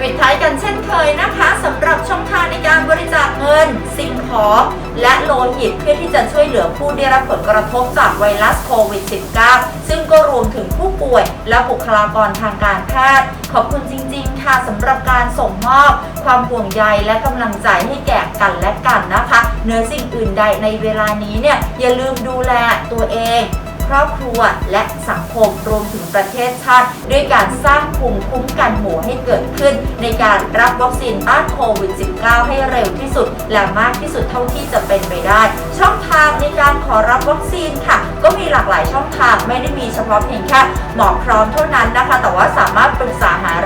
ปิดท้ายกันเช่นเคยนะคะสำหรับช่องทางในการบริจาคเงิน สิ่งของและโลหิตเพื่อที่จะช่วยเหลือผู้ได้รับผลกระทบจากไวรัสโควิด -19 ซึ่งก็รวมถึงผู้ป่วยและบุคลากรทางการแพทย์ ขอบคุณจริง ๆ ค่ะสำหรับการส่งมอบ ความห่วงใยและกำลังใจให้แก่กันและกันนะคะเนื้อสิ่งอื่นใดในเวลานี้เนี่ยอย่าลืมดูแลตัวเอง ครอบครัว และสังคมรวมถึงประเทศชาติ ด้วยการสร้างภูมิคุ้มกันหมู่ให้เกิดขึ้น ในการรับวัคซีนต้านโควิด -19 ให้เร็วที่สุด และมากที่สุดเท่าที่จะเป็นไปได้ ช่องทางในการขอรับวัคซีนค่ะ ก็มีหลากหลายช่องทางไม่ได้มีเฉพาะเพียงแค่หมอพร้อมเท่านั้นนะคะ แต่ว่าสามารถ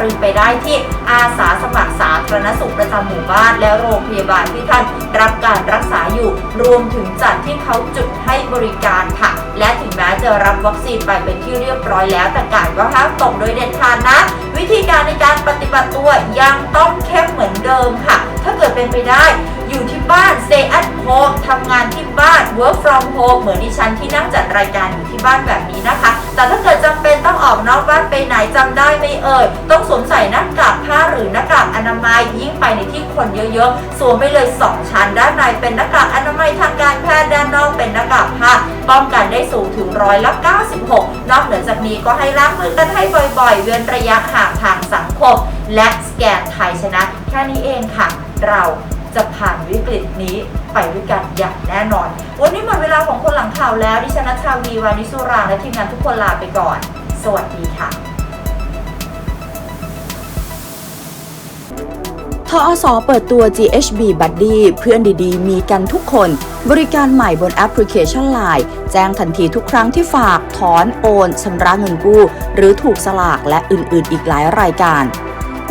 รือไปได้ที่อาสาสมัครสาธารณสุขประจำหมู่บ้าน และโรงพยาบาลที่ท่านรับการรักษาอยู่ รวมถึงจัดที่เขาจุดให้บริการค่ะ และถึงแม้จะรับวัคซีนไปเป็นที่เรียบร้อยแล้วแต่กาดว่าห้ามตกโดยเด็ดขาดนะ วิธีการในการปฏิบัติตัวยังต้องเข้มเหมือนเดิมค่ะ ถ้าเกิดเป็นไปได้อยู่ที่บ้าน stay at home ท work from home เหมือนดิฉันที่นั่งจัดรายการอยู่ที่บ้านแบบนี้นะคะ แต่ถ้าเกิดจำเป็นต้องออกนอกบ้านไปไหนจำได้ไหม่เอ่ย ต้องสวมใส่หน้ากากผ้าหรือหน้ากากอนามัยยิ่งไปในที่คนเยอะๆ สวมไปเลย 2 ชั้น ด้านในเป็นหน้ากากอนามัยทางการแพทย์ด้านนอกเป็นหน้ากากผ้าป้องกันได้สูงถึงร้อยละ96 นอกเหนือจากนี้ก็ให้ล้างมือกันให้บ่อยๆ เว้นระยะห่างทางสังคม และสแกนไทยชนะ แค่นี้เองค่ะ เรา จะผ่านวิกฤตนี้ไปด้วยกันอย่างแน่นอน วันนี้หมดเวลาของคนหลังข่าวแล้ว ดิฉันนัชชาวีวานิสุรางและทีมงานทุกคนลาไปก่อน สวัสดีค่ะทอสเปิดตัว GHB Buddy เพื่อนดีๆ มีกันทุกคน บริการใหม่บนแอปพลิเคชัน Line แจ้งทันทีทุกครั้งที่ฝาก ถอน โอนชำระเงินกู้ หรือถูกสลากและอื่นๆ อีกหลายรายการ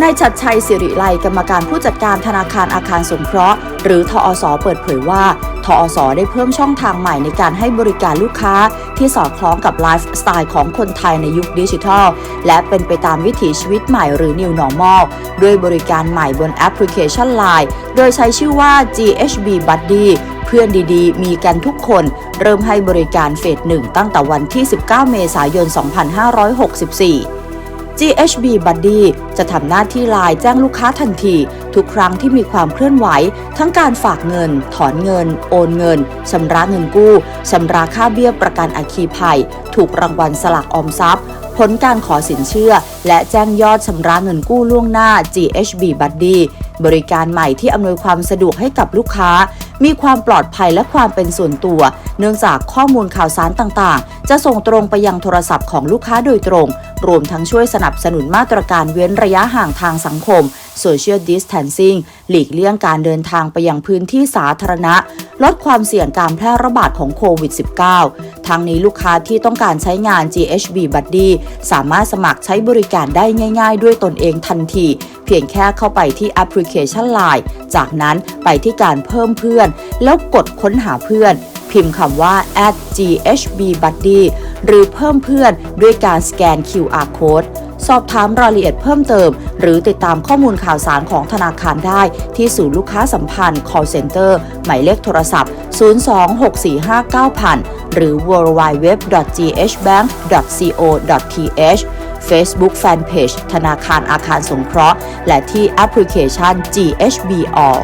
นายชัดชัยสิริไลกรรมการผู้จัดการธนาคารอาคารสงเคราะห์ หรือทอสเปิดเผยว่าทอสได้เพิ่มช่องทางใหม่ในการให้บริการลูกค้า ที่สอดคล้องกับไลฟ์สไตล์ของคนไทยในยุคดิจิทัล และเป็นไปตามวิถีชีวิตใหม่หรือ New Normal ด้วยบริการใหม่บนแอปพลิเคชัน Line โดยใช้ชื่อว่า GHB Buddy เพื่อนดีๆ มีกันทุกคน เริ่มให้บริการเฟสหนึ่งตั้งแต่วันที่ 19 เมษายน 2564 GHB Buddy จะทำหน้าที่ไลน์แจ้งลูกค้าทันที ทุกครั้งที่มีความเคลื่อนไหว ทั้งการฝากเงิน ถอนเงิน โอนเงินชำระเงินกู้ชำระค่าเบี้ยประกันอัคคีภัย ถูกรางวัลสลากออมทรัพย์ ผลการขอสินเชื่อ และแจ้งยอดชำระเงินกู้ล่วงหน้า GHB Buddy บริการใหม่ที่อำนวยความสะดวกให้กับลูกค้า มีความปลอดภัยและความเป็นส่วนตัว เนื่องจากข้อมูลข่าวสารต่างๆ จะส่งตรงไปยังโทรศัพท์ของลูกค้าโดยตรง รวมทั้งช่วยสนับสนุนมาตรการเว้นระยะห่างทางสังคม Social Distancing หลีกเลี่ยงการเดินทางไปยังพื้นที่สาธารณะ ลดความเสี่ยงการแพร่ระบาดของโควิด -19 ทั้งนี้ลูกค้าที่ต้องการใช้งาน GHB Buddy สามารถสมัครใช้บริการได้ง่ายๆ ด้วยตนเองทันที เพียงแค่เข้าไปที่แอปพลิเคชัน Line จากนั้นไปที่การเพิ่มเพื่อน แล้วกดค้นหาเพื่อน พิมพ์คำว่า @ghb buddy หรือเพิ่มเพื่อนด้วยการสแกน QR code สอบถามรายละเอียดเพิ่มเติม หรือติดตามข้อมูลข่าวสารของธนาคารได้ ที่ศูนย์ลูกค้าสัมพันธ์ call center หมายเลขโทรศัพท์ 026459000 หรือ www.ghbank.co.th Facebook Fanpage ธนาคารอาคารสงเคราะห์ และที่แอปพลิเคชัน GHB All